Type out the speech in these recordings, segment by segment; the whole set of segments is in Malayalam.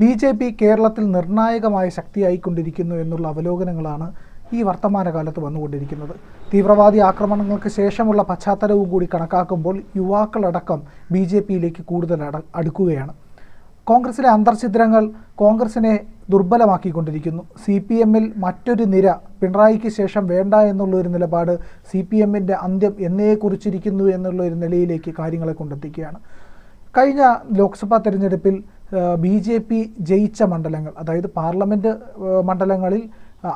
ബി ജെ പി കേരളത്തിൽ നിർണായകമായ ശക്തിയായിക്കൊണ്ടിരിക്കുന്നു എന്നുള്ള അവലോകനങ്ങളാണ് ഈ വർത്തമാനകാലത്ത് വന്നുകൊണ്ടിരിക്കുന്നത്. തീവ്രവാദി ആക്രമണങ്ങൾക്ക് ശേഷമുള്ള പശ്ചാത്തലവും കൂടി കണക്കാക്കുമ്പോൾ യുവാക്കളടക്കം ബി ജെ പിയിലേക്ക് കൂടുതൽ അട അടുക്കുകയാണ്. കോൺഗ്രസിലെ അന്തർഛിദ്രങ്ങൾ കോൺഗ്രസിനെ ദുർബലമാക്കിക്കൊണ്ടിരിക്കുന്നു. സി പി എമ്മിൽ മറ്റൊരു നിര പിണറായിക്ക് ശേഷം വേണ്ട എന്നുള്ള ഒരു നിലപാട് സി പി എമ്മിന്റെ അന്ത്യം എന്നേ കുറിച്ചിരിക്കുന്നു എന്നുള്ള ഒരു നിലയിലേക്ക് കാര്യങ്ങളെ കൊണ്ടെത്തിക്കുകയാണ്. കഴിഞ്ഞ ലോക്സഭാ തെരഞ്ഞെടുപ്പിൽ ബി ജെ പി ജയിച്ച മണ്ഡലങ്ങൾ അതായത് പാർലമെന്റ് മണ്ഡലങ്ങളിൽ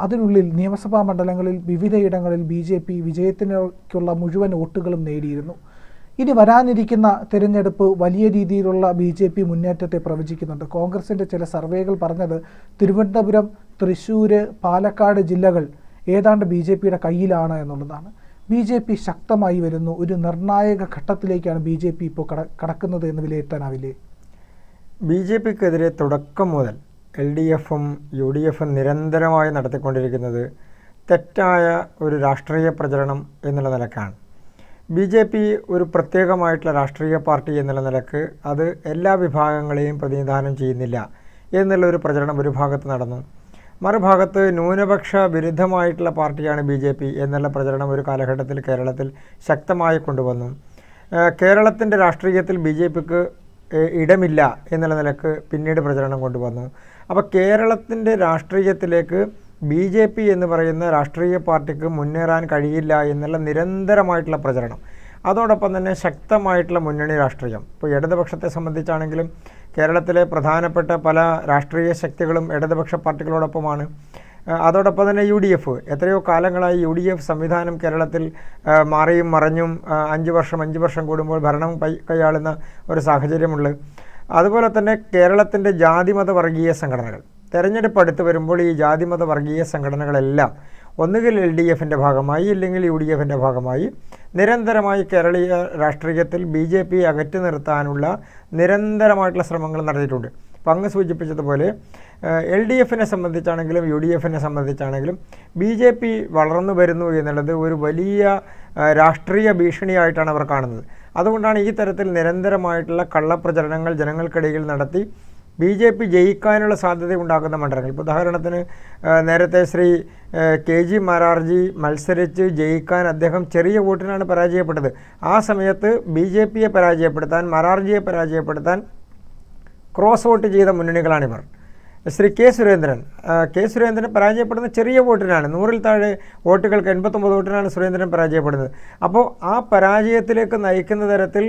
അതിനുള്ളിൽ നിയമസഭാ മണ്ഡലങ്ങളിൽ വിവിധയിടങ്ങളിൽ ബി ജെ പി വിജയത്തിനേക്കുള്ള മുഴുവൻ വോട്ടുകളും നേടിയിരുന്നു. ഇനി വരാനിരിക്കുന്ന തിരഞ്ഞെടുപ്പ് വലിയ രീതിയിലുള്ള ബി ജെ പി മുന്നേറ്റത്തെ പ്രവചിക്കുന്നുണ്ട്. കോൺഗ്രസിന്റെ ചില സർവേകൾ പറഞ്ഞത് തിരുവനന്തപുരം തൃശ്ശൂർ പാലക്കാട് ജില്ലകൾ ഏതാണ്ട് ബി ജെ പിയുടെ കയ്യിലാണ് എന്നുള്ളതാണ്. ബി ജെ പി ശക്തമായി വരുന്നു. ഒരു നിർണായക ഘട്ടത്തിലേക്കാണ് ബി ജെ പി ഇപ്പോൾ കട കടക്കുന്നത് എന്ന് വിലയിരുത്താനാവില്ലേ? ബി ജെ പിക്കെതിരെ തുടക്കം മുതൽ എൽ ഡി എഫും യു ഡി എഫും നിരന്തരമായി നടത്തിക്കൊണ്ടിരിക്കുന്നത് തെറ്റായ ഒരു രാഷ്ട്രീയ പ്രചരണം എന്നുള്ള നിലക്കാണ്. ബി ജെ പി ഒരു പ്രത്യേകമായിട്ടുള്ള രാഷ്ട്രീയ പാർട്ടി എന്നുള്ള നിലയ്ക്ക് അത് എല്ലാ വിഭാഗങ്ങളെയും പ്രതിനിധാനം ചെയ്യുന്നില്ല എന്നുള്ള ഒരു പ്രചരണം ഒരു ഭാഗത്ത് നടന്നു. മറുഭാഗത്ത് ന്യൂനപക്ഷ വിരുദ്ധമായിട്ടുള്ള പാർട്ടിയാണ് ബി ജെ പി എന്നുള്ള പ്രചരണം ഒരു കാലഘട്ടത്തിൽ കേരളത്തിൽ ശക്തമായി കൊണ്ടുവന്നു. കേരളത്തിന്റെ രാഷ്ട്രീയത്തിൽ ബി ജെ പിക്ക് ഇടമില്ല എന്നുള്ള നിലയ്ക്ക് പിന്നീട് പ്രചരണം കൊണ്ടുവന്നു. അപ്പോൾ കേരളത്തിന്റെ രാഷ്ട്രീയത്തിലേക്ക് ബി ജെ പി എന്ന് പറയുന്ന രാഷ്ട്രീയ പാർട്ടിക്ക് മുന്നേറാൻ കഴിയില്ല എന്നുള്ള നിരന്തരമായിട്ടുള്ള പ്രചരണം. അതോടൊപ്പം തന്നെ ശക്തമായിട്ടുള്ള മുന്നണി രാഷ്ട്രീയം. ഇപ്പോൾ ഇടതുപക്ഷത്തെ സംബന്ധിച്ചാണെങ്കിലും കേരളത്തിലെ പ്രധാനപ്പെട്ട പല രാഷ്ട്രീയ ശക്തികളും ഇടതുപക്ഷ പാർട്ടികളോടൊപ്പമാണ്. അതോടൊപ്പം തന്നെ യു ഡി എഫ്. എത്രയോ കാലങ്ങളായി യു ഡി എഫ് സംവിധാനം കേരളത്തിൽ മാറിയും മറഞ്ഞും അഞ്ച് വർഷം അഞ്ച് വർഷം കൂടുമ്പോൾ ഭരണം കൈയാളുന്ന ഒരു സാഹചര്യമുള്ളത് അതുപോലെ തന്നെ കേരളത്തിന്റെ ജാതിമത വർഗീയ സംഘടനകൾ. തെരഞ്ഞെടുപ്പ് അടുത്ത് വരുമ്പോൾ ഈ ജാതിമത വർഗീയ സംഘടനകളെല്ലാം ഒന്നുകിൽ എൽ ഡി എഫിന്റെ ഭാഗമായി ഇല്ലെങ്കിൽ യു ഡി എഫിന്റെ ഭാഗമായി നിരന്തരമായി കേരളീയ രാഷ്ട്രീയത്തിൽ ബി ജെ പി അകറ്റി നിർത്താനുള്ള നിരന്തരമായിട്ടുള്ള ശ്രമങ്ങൾ നടത്തിയിട്ടുണ്ട്. അങ്ങ് സൂചിപ്പിച്ചതുപോലെ എൽ ഡി എഫിനെ സംബന്ധിച്ചാണെങ്കിലും യു ഡി എഫിനെ സംബന്ധിച്ചാണെങ്കിലും ബി ജെ പി വളർന്നു വരുന്നു എന്നുള്ളത് ഒരു വലിയ രാഷ്ട്രീയ ഭീഷണിയായിട്ടാണ് അവർ കാണുന്നത്. അതുകൊണ്ടാണ് ഈ തരത്തിൽ നിരന്തരമായിട്ടുള്ള കള്ളപ്രചരണങ്ങൾ ജനങ്ങൾക്കിടയിൽ നടത്തി ബി ജെ പി ജയിക്കാനുള്ള സാധ്യത ഉണ്ടാക്കുന്ന മണ്ഡലങ്ങൾ. ഇപ്പോൾ ഉദാഹരണത്തിന് നേരത്തെ ശ്രീ കെ ജി മാരാർജി മത്സരിച്ച് ജയിക്കാൻ അദ്ദേഹം ചെറിയ വോട്ടിനാണ് പരാജയപ്പെട്ടത്. ആ സമയത്ത് ബി ജെ പിയെ പരാജയപ്പെടുത്താൻ മാരാർജിയെ പരാജയപ്പെടുത്താൻ ക്രോസ് വോട്ട് ചെയ്ത മുന്നണികളാണിവർ ശ്രീ കെ സുരേന്ദ്രൻ കെ സുരേന്ദ്രൻ പരാജയപ്പെടുന്ന ചെറിയ വോട്ടിനാണ് നൂറിൽ താഴെ വോട്ടുകൾക്ക് എൺപത്തൊമ്പത് വോട്ടിനാണ് സുരേന്ദ്രൻ പരാജയപ്പെടുന്നത്. അപ്പോൾ ആ പരാജയത്തിലേക്ക് നയിക്കുന്ന തരത്തിൽ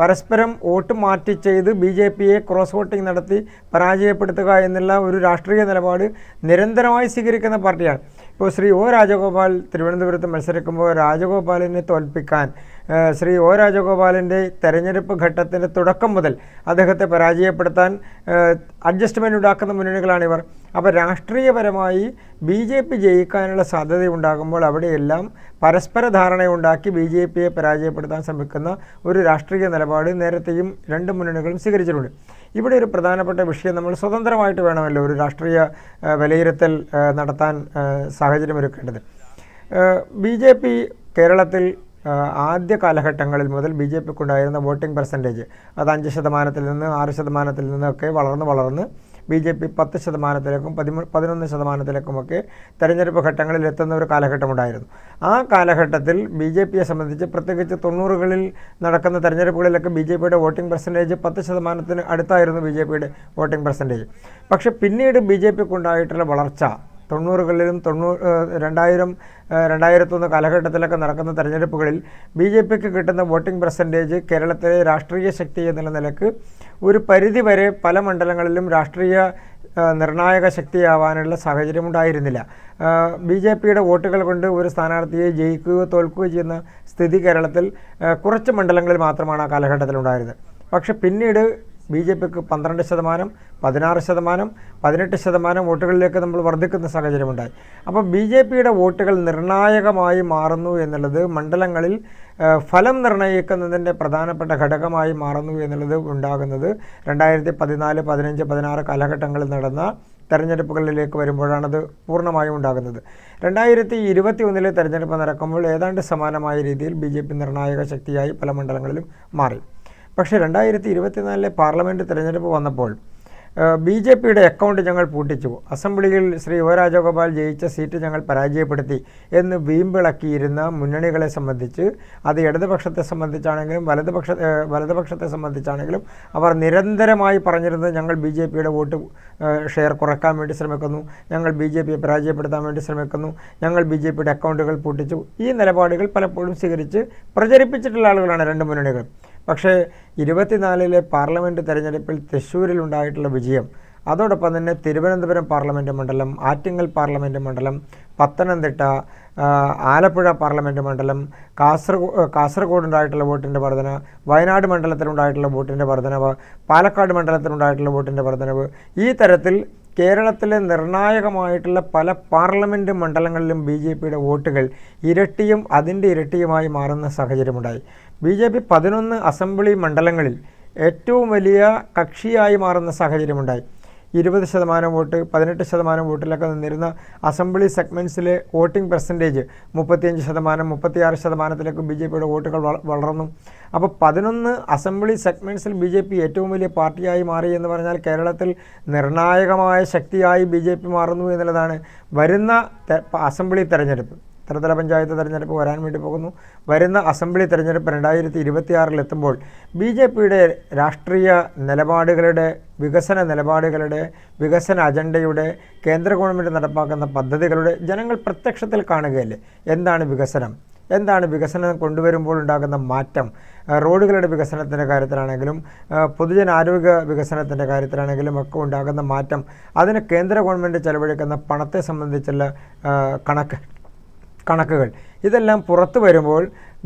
പരസ്പരം വോട്ട് മാറ്റി ചെയ്ത് ബി ജെ പിയെ ക്രോസ് വോട്ടിംഗ് നടത്തി പരാജയപ്പെടുത്തുക എന്നുള്ള ഒരു രാഷ്ട്രീയ നിലപാട് നിരന്തരമായി സ്വീകരിക്കുന്ന പാർട്ടിയാണ്. ഇപ്പോൾ ശ്രീ ഒ രാജഗോപാൽ തിരുവനന്തപുരത്ത് മത്സരിക്കുമ്പോൾ രാജഗോപാലിനെ തോൽപ്പിക്കാൻ ശ്രീ ഒ രാജഗോപാലിന്റെ തെരഞ്ഞെടുപ്പ് ഘട്ടത്തിന്റെ തുടക്കം മുതൽ അദ്ദേഹത്തെ പരാജയപ്പെടുത്താൻ അഡ്ജസ്റ്റ്മെന്റ് ഉണ്ടാക്കുന്ന മുന്നണികളാണിവർ അപ്പോൾ രാഷ്ട്രീയപരമായി ബി ജെ പി ജയിക്കാനുള്ള സാധ്യതയുണ്ടാകുമ്പോൾ അവിടെയെല്ലാം പരസ്പര ധാരണയുണ്ടാക്കി ബി ജെ പിയെ പരാജയപ്പെടുത്താൻ ശ്രമിക്കുന്ന ഒരു രാഷ്ട്രീയ നിലപാട് നേരത്തെയും രണ്ട് മുന്നണികളും സ്വീകരിച്ചിട്ടുണ്ട്. ഇവിടെ ഒരു പ്രധാനപ്പെട്ട വിഷയം നമ്മൾ സ്വതന്ത്രമായിട്ട് വേണമല്ലോ ഒരു രാഷ്ട്രീയ വിലയിരുത്തൽ നടത്താൻ സാഹചര്യമൊരുക്കേണ്ടത് ബി ജെ പി കേരളത്തിൽ ആദ്യ കാലഘട്ടങ്ങളിൽ മുതൽ ബി ജെ പിക്കുണ്ടായിരുന്ന വോട്ടിംഗ് പെർസെന്റേജ് അത് അഞ്ച് ശതമാനത്തിൽ നിന്ന് ആറ് ശതമാനത്തിൽ നിന്നൊക്കെ വളർന്ന് വളർന്ന് ബി ജെ പി പത്ത് ശതമാനത്തിലേക്കും പതിമൂ പതിനൊന്ന് ശതമാനത്തിലേക്കുമൊക്കെ തെരഞ്ഞെടുപ്പ് ഘട്ടങ്ങളിൽ എത്തുന്ന ഒരു കാലഘട്ടമുണ്ടായിരുന്നു. ആ കാലഘട്ടത്തിൽ ബി ജെ പിയെ സംബന്ധിച്ച് പ്രത്യേകിച്ച് തൊണ്ണൂറുകളിൽ നടക്കുന്ന തെരഞ്ഞെടുപ്പുകളിലൊക്കെ ബി ജെ പിയുടെ വോട്ടിംഗ് പെർസെന്റേജ് പത്ത് ശതമാനത്തിന് അടുത്തായിരുന്നു ബി ജെ പിയുടെ വോട്ടിംഗ് പെർസെന്റേജ്. പക്ഷേ പിന്നീട് ബി ജെ പിക്കുണ്ടായിട്ടുള്ള വളർച്ച തൊണ്ണൂറുകളിലും തൊണ്ണൂറ് രണ്ടായിരം രണ്ടായിരത്തൊന്ന് കാലഘട്ടത്തിലൊക്കെ നടക്കുന്ന തെരഞ്ഞെടുപ്പുകളിൽ ബി ജെ പിക്ക് കിട്ടുന്ന വോട്ടിംഗ് പെർസെന്റേജ് കേരളത്തിലെ രാഷ്ട്രീയ ശക്തി എന്നുള്ള നിലയ്ക്ക് ഒരു പരിധി വരെ പല മണ്ഡലങ്ങളിലും രാഷ്ട്രീയ നിർണായക ശക്തിയാവാനുള്ള സാഹചര്യമുണ്ടായിരുന്നില്ല ബി ജെ പിയുടെ വോട്ടുകൾ കൊണ്ട് ഒരു സ്ഥാനാർത്ഥിയെ ജയിക്കുകയോ തോൽക്കുകയോ ചെയ്യുന്ന സ്ഥിതി കേരളത്തിൽ കുറച്ച് മണ്ഡലങ്ങളിൽ മാത്രമാണ് ആ കാലഘട്ടത്തിൽ ഉണ്ടായിരുന്നത് പക്ഷെ പിന്നീട് ബി ജെ പിക്ക് പന്ത്രണ്ട് ശതമാനം പതിനാറ് ശതമാനം പതിനെട്ട് ശതമാനം വോട്ടുകളിലേക്ക് നമ്മൾ വർദ്ധിക്കുന്ന സാഹചര്യമുണ്ടായി. അപ്പോൾ ബി ജെ പിയുടെ വോട്ടുകൾ നിർണായകമായി മാറുന്നു എന്നുള്ളത് മണ്ഡലങ്ങളിൽ ഫലം നിർണയിക്കുന്നതിന്റെ പ്രധാനപ്പെട്ട ഘടകമായി മാറുന്നു എന്നുള്ളത് ഉണ്ടാകുന്നത് രണ്ടായിരത്തി പതിനാല് പതിനഞ്ച് പതിനാറ് കാലഘട്ടങ്ങളിൽ നടന്ന തെരഞ്ഞെടുപ്പുകളിലേക്ക് വരുമ്പോഴാണത് പൂർണമായും ഉണ്ടാകുന്നത്. രണ്ടായിരത്തി ഇരുപത്തി ഒന്നിലെ തെരഞ്ഞെടുപ്പ് നടക്കുമ്പോൾ ഏതാണ്ട് സമാനമായ രീതിയിൽ ബി നിർണായക ശക്തിയായി പല മണ്ഡലങ്ങളിലും മാറി. പക്ഷേ രണ്ടായിരത്തി ഇരുപത്തിനാലിലെ പാർലമെന്റ് തിരഞ്ഞെടുപ്പ് വന്നപ്പോൾ ബി ജെ പിയുടെ അക്കൗണ്ട് ഞങ്ങൾ പൂട്ടിച്ചു. അസംബ്ലിയിൽ ശ്രീ ഒ രാജഗോപാൽ ജയിച്ച സീറ്റ് ഞങ്ങൾ പരാജയപ്പെടുത്തി എന്ന് വീമ്പിളക്കിയിരുന്ന മുന്നണികളെ സംബന്ധിച്ച് അത് ഇടതുപക്ഷത്തെ സംബന്ധിച്ചാണെങ്കിലും വലതുപക്ഷ വലതുപക്ഷത്തെ സംബന്ധിച്ചാണെങ്കിലും അവർ നിരന്തരമായി പറഞ്ഞിരുന്നത് ഞങ്ങൾ ബി ജെ പിയുടെ വോട്ട് ഷെയർ കുറയ്ക്കാൻ വേണ്ടി ശ്രമിക്കുന്നു ഞങ്ങൾ ബി ജെ പിയെ പരാജയപ്പെടുത്താൻ വേണ്ടി ശ്രമിക്കുന്നു ഞങ്ങൾ ബി ജെ പിയുടെ അക്കൗണ്ടുകൾ പൂട്ടിച്ചു. ഈ നിലപാടുകൾ പലപ്പോഴും സ്വീകരിച്ച് പ്രചരിപ്പിച്ചിട്ടുള്ള ആളുകളാണ് രണ്ട് മുന്നണികളും പക്ഷേ ഇരുപത്തിനാലിലെ പാർലമെന്റ് തെരഞ്ഞെടുപ്പിൽ തൃശ്ശൂരിൽ ഉണ്ടായിട്ടുള്ള വിജയം അതോടൊപ്പം തന്നെ തിരുവനന്തപുരം പാർലമെന്റ് മണ്ഡലം ആറ്റിങ്ങൽ പാർലമെന്റ് മണ്ഡലം പത്തനംതിട്ട ആലപ്പുഴ പാർലമെന്റ് മണ്ഡലം കാസർഗോ കാസർഗോഡുണ്ടായിട്ടുള്ള വോട്ടിന്റെ വർധന വയനാട് മണ്ഡലത്തിലുണ്ടായിട്ടുള്ള വോട്ടിന്റെ വർധനവ് പാലക്കാട് മണ്ഡലത്തിലുണ്ടായിട്ടുള്ള വോട്ടിന്റെ വർധനവ് ഈ തരത്തിൽ കേരളത്തിലെ നിർണായകമായിട്ടുള്ള പല പാർലമെന്റ് മണ്ഡലങ്ങളിലും ബി ജെ പിയുടെ വോട്ടുകൾ ഇരട്ടിയും അതിന്റെ ഇരട്ടിയുമായി മാറുന്ന സാഹചര്യമുണ്ടായി. ബി ജെ പി പതിനൊന്ന് അസംബ്ലി മണ്ഡലങ്ങളിൽ ഏറ്റവും വലിയ കക്ഷിയായി മാറുന്ന സാഹചര്യമുണ്ടായി. ഇരുപത് ശതമാനം വോട്ട് പതിനെട്ട് ശതമാനം വോട്ടിലൊക്കെ നിന്നിരുന്ന അസംബ്ലി സെഗ്മെന്റ്സിലെ വോട്ടിംഗ് പെർസെന്റേജ് മുപ്പത്തിയഞ്ച് ശതമാനം മുപ്പത്തിയാറ് ശതമാനത്തിലേക്ക് ബി ജെ പിയുടെ വോട്ടുകൾ വളർന്നു. അപ്പോൾ പതിനൊന്ന് അസംബ്ലി സെഗ്മെന്റ്സിൽ ബി ജെ പി ഏറ്റവും വലിയ പാർട്ടിയായി മാറി എന്ന് പറഞ്ഞാൽ കേരളത്തിൽ നിർണായകമായ ശക്തിയായി ബി ജെ പി മാറുന്നു എന്നുള്ളതാണ് വരുന്ന അസംബ്ലി തെരഞ്ഞെടുപ്പ്. ത്രിതല പഞ്ചായത്ത് തെരഞ്ഞെടുപ്പ് വരാൻ വേണ്ടി പോകുന്നു. വരുന്ന അസംബ്ലി തെരഞ്ഞെടുപ്പ് രണ്ടായിരത്തി ഇരുപത്തിയാറിലെത്തുമ്പോൾ ബി ജെ പിയുടെ രാഷ്ട്രീയ നിലപാടുകളുടെ വികസന നിലപാടുകളുടെ വികസന അജണ്ടയുടെ കേന്ദ്ര ഗവൺമെന്റ് നടപ്പാക്കുന്ന പദ്ധതികളുടെ ജനങ്ങൾ പ്രത്യക്ഷത്തിൽ കാണുകയല്ലേ? എന്താണ് വികസനം? എന്താണ് വികസനം കൊണ്ടുവരുമ്പോൾ ഉണ്ടാകുന്ന മാറ്റം? റോഡുകളുടെ വികസനത്തിന്റെ കാര്യത്തിലാണെങ്കിലും പൊതുജന പൊതുജനാരോഗ്യ വികസനത്തിന്റെ കാര്യത്തിലാണെങ്കിലും ഒക്കെ ഉണ്ടാകുന്ന മാറ്റം അതിന് കേന്ദ്ര ഗവൺമെന്റ് ചെലവഴിക്കുന്ന പണത്തെ സംബന്ധിച്ചുള്ള കണക്ക്. കണക്കുകൾ. ഇതെല്ലാം പുറത്തു വരുമ്പോൾ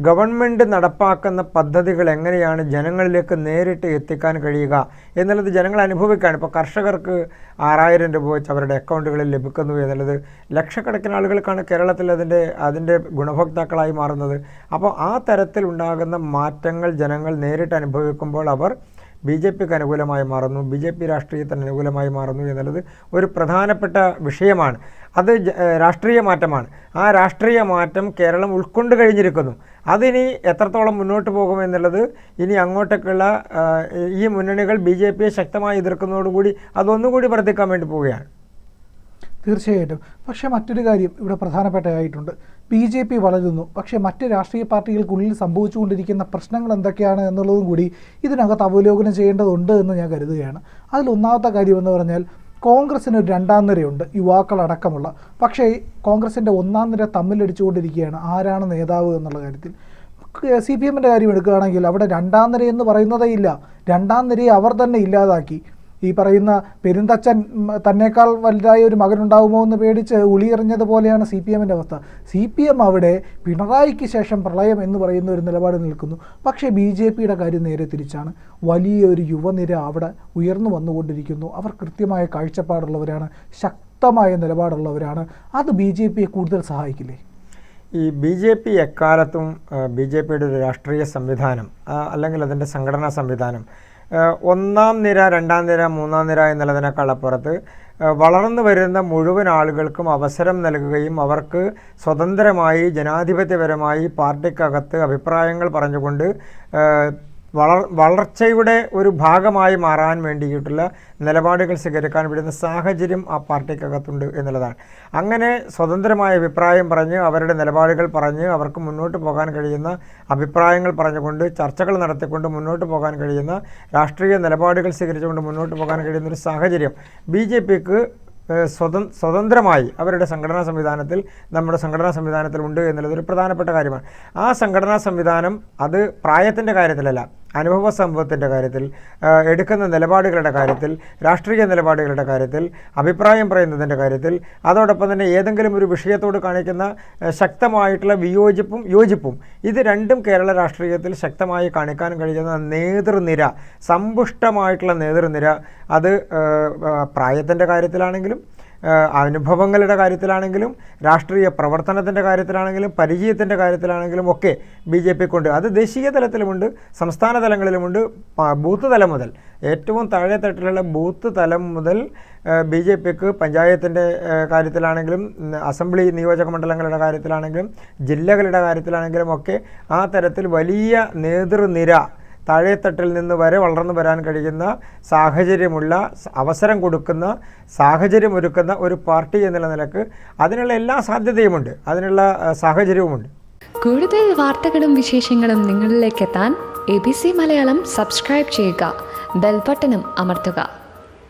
ഗവൺമെന്റ് നടപ്പാക്കുന്ന പദ്ധതികൾ എങ്ങനെയാണ് ജനങ്ങളിലേക്ക് നേരിട്ട് എത്തിക്കാൻ കഴിയുക എന്നുള്ളത് ജനങ്ങൾ അനുഭവിക്കുകയാണ്. ഇപ്പോൾ കർഷകർക്ക് ആറായിരം രൂപ വെച്ച് അവരുടെ അക്കൗണ്ടുകളിൽ ലഭിക്കുന്നു എന്നുള്ളത് ലക്ഷക്കണക്കിന് ആളുകൾക്കാണ് കേരളത്തിൽ അതിന്റെ അതിന്റെ ഗുണഭോക്താക്കളായി മാറുന്നത്. അപ്പോൾ ആ തരത്തിൽ ഉണ്ടാകുന്ന മാറ്റങ്ങൾ ജനങ്ങൾ നേരിട്ട് അനുഭവിക്കുമ്പോൾ അവർ ബി ജെ പിക്ക് അനുകൂലമായി മാറുന്നു. ബി ജെ പി രാഷ്ട്രീയത്തിന് അനുകൂലമായി മാറുന്നു എന്നുള്ളത് ഒരു പ്രധാനപ്പെട്ട വിഷയമാണ്. അത് രാഷ്ട്രീയ മാറ്റമാണ്. ആ രാഷ്ട്രീയ മാറ്റം കേരളം ഉൾക്കൊണ്ട് കഴിഞ്ഞിരിക്കുന്നു. അതിനി എത്രത്തോളം മുന്നോട്ട് പോകുമെന്നുള്ളത് ഇനി അങ്ങോട്ടേക്കുള്ള ഈ മുന്നണികൾ ബി ജെ പിയെ ശക്തമായി എതിർക്കുന്നതോടുകൂടി അതൊന്നുകൂടി വർദ്ധിക്കാൻ വേണ്ടി പോവുകയാണ്. തീർച്ചയായിട്ടും. പക്ഷേ മറ്റൊരു കാര്യം ഇവിടെ പ്രധാനപ്പെട്ടതായിട്ടുണ്ട്. ബി ജെ പി വളരുന്നു. പക്ഷേ മറ്റ് രാഷ്ട്രീയ പാർട്ടികൾക്കുള്ളിൽ സംഭവിച്ചുകൊണ്ടിരിക്കുന്ന പ്രശ്നങ്ങൾ എന്തൊക്കെയാണ് എന്നുള്ളതും കൂടി ഇതിനകത്ത് അവലോകനം ചെയ്യേണ്ടതുണ്ട് എന്ന് ഞാൻ കരുതുകയാണ്. അതിൽ ഒന്നാമത്തെ കാര്യം എന്ന് പറഞ്ഞാൽ കോൺഗ്രസ്സിന് ഒരു രണ്ടാം നിരയുണ്ട് യുവാക്കളടക്കമുള്ള. പക്ഷേ കോൺഗ്രസിന്റെ ഒന്നാം നിര തമ്മിലടിച്ചുകൊണ്ടിരിക്കുകയാണ്. ആരാണ് നേതാവ് എന്നുള്ള കാര്യത്തിൽ. സി പി എമ്മിന്റെ കാര്യം എടുക്കുകയാണെങ്കിൽ അവിടെ രണ്ടാം നിര എന്ന് പറയുന്നതേ ഇല്ല. രണ്ടാം നിരയെ അവർ തന്നെ ഇല്ലാതാക്കി. ഈ പറയുന്ന പെരുന്തച്ചൻ ഉം, തന്നേക്കാൾ വലുതായ ഒരു മകനുണ്ടാകുമോ എന്ന് പേടിച്ച് ഉളിയെറിഞ്ഞതുപോലെയാണ് സി പി എമ്മിന്റെ അവസ്ഥ. സി പി എം അവിടെ പിണറായിക്ക് ശേഷം പ്രളയം എന്ന് പറയുന്ന ഒരു നിലപാട് നിൽക്കുന്നു. പക്ഷേ ബി ജെ പിയുടെ കാര്യം നേരെ തിരിച്ചാണ്. വലിയൊരു യുവനിര അവിടെ ഉയർന്നു വന്നുകൊണ്ടിരിക്കുന്നു. അവർ കൃത്യമായ കാഴ്ചപ്പാടുള്ളവരാണ് ശക്തമായ നിലപാടുള്ളവരാണ്. അത് ബി ജെ പിയെ കൂടുതൽ സഹായിക്കില്ലേ? ഈ ബി ജെ പി എക്കാലത്തും ബി ജെ പിയുടെ ഒരു രാഷ്ട്രീയ സംവിധാനം അല്ലെങ്കിൽ അതിന്റെ സംഘടനാ സംവിധാനം ഒന്നാം നിര രണ്ടാം നിര മൂന്നാം നിര ആ, വളർന്നു വരുന്ന മുഴുവൻ ആളുകൾക്കും അവസരം നൽകുകയും അവർക്ക് സ്വതന്ത്രമായി ജനാധിപത്യപരമായി പാർട്ടിക്കകത്ത് അഭിപ്രായങ്ങൾ പറഞ്ഞുകൊണ്ട് വളർ വളർച്ചയുടെ ഒരു ഭാഗമായി മാറാൻ വേണ്ടിയിട്ടുള്ള നിലപാടുകൾ സ്വീകരിക്കാൻ വിടുന്ന സാഹചര്യം ആ പാർട്ടിക്കകത്തുണ്ട് എന്നുള്ളതാണ്. അങ്ങനെ സ്വതന്ത്രമായ അഭിപ്രായം പറഞ്ഞ് അവരുടെ നിലപാടുകൾ പറഞ്ഞ് അവർക്ക് മുന്നോട്ട് പോകാൻ കഴിയുന്ന അഭിപ്രായങ്ങൾ പറഞ്ഞുകൊണ്ട് ചർച്ചകൾ നടത്തിക്കൊണ്ട് മുന്നോട്ട് പോകാൻ കഴിയുന്ന രാഷ്ട്രീയ നിലപാടുകൾ സ്വീകരിച്ചുകൊണ്ട് മുന്നോട്ട് പോകാൻ കഴിയുന്ന ഒരു സാഹചര്യം ബി ജെ പിക്ക് സ്വതം സ്വതന്ത്രമായി അവരുടെ സംഘടനാ സംവിധാനത്തിൽ നമ്മുടെ സംഘടനാ സംവിധാനത്തിൽ ഉണ്ട് എന്നുള്ളത് ഒരു പ്രധാനപ്പെട്ട കാര്യമാണ്. ആ സംഘടനാ സംവിധാനം അത് പ്രായത്തിന്റെ കാര്യത്തിലല്ല അനുഭവ സംഭവത്തിന്റെ കാര്യത്തിൽ എടുക്കുന്ന നിലപാടുകളുടെ കാര്യത്തിൽ രാഷ്ട്രീയ നിലപാടുകളുടെ കാര്യത്തിൽ അഭിപ്രായം പറയുന്നതിന്റെ കാര്യത്തിൽ അതോടൊപ്പം തന്നെ ഏതെങ്കിലും ഒരു വിഷയത്തോട് കാണിക്കുന്ന ശക്തമായിട്ടുള്ള വിയോജിപ്പും യോജിപ്പും. ഇത് രണ്ടും കേരള രാഷ്ട്രീയത്തിൽ ശക്തമായി കാണിക്കാൻ കഴിയുന്ന നേതൃനിര സമ്പുഷ്ടമായിട്ടുള്ള നേതൃനിര അത് പ്രായത്തിന്റെ കാര്യത്തിലാണെങ്കിലും അനുഭവങ്ങളുടെ കാര്യത്തിലാണെങ്കിലും രാഷ്ട്രീയ പ്രവർത്തനത്തിന്റെ കാര്യത്തിലാണെങ്കിലും പരിചയത്തിന്റെ കാര്യത്തിലാണെങ്കിലും ഒക്കെ ബി ജെ പിക്കുണ്ട്. അത് ദേശീയ തലത്തിലുമുണ്ട് സംസ്ഥാന തലങ്ങളിലുമുണ്ട്. ബൂത്ത് തലം മുതൽ ഏറ്റവും താഴെ തട്ടിലുള്ള ബൂത്ത് തലം മുതൽ ബി ജെ പിക്ക് പഞ്ചായത്തിന്റെ കാര്യത്തിലാണെങ്കിലും അസംബ്ലി നിയോജക മണ്ഡലങ്ങളുടെ കാര്യത്തിലാണെങ്കിലും ജില്ലകളുടെ കാര്യത്തിലാണെങ്കിലും ഒക്കെ ആ തരത്തിൽ വലിയ നേതൃനിര താഴെത്തട്ടിൽ നിന്ന് വരെ വളർന്നു വരാൻ കഴിയുന്ന സാഹചര്യമുള്ള അവസരം കൊടുക്കുന്ന സാഹചര്യം ഒരുക്കുന്ന ഒരു പാർട്ടി എന്നുള്ള നിലയ്ക്ക് അതിനുള്ള എല്ലാ സാധ്യതയുമുണ്ട്. അതിനുള്ള സാഹചര്യവുമുണ്ട്. കൂടുതൽ വാർത്തകളും വിശേഷങ്ങളും നിങ്ങളിലേക്ക് എത്താൻ A B C Malayalam subscribe ചെയ്യുക. ബെൽബട്ടനും അമർത്തുക.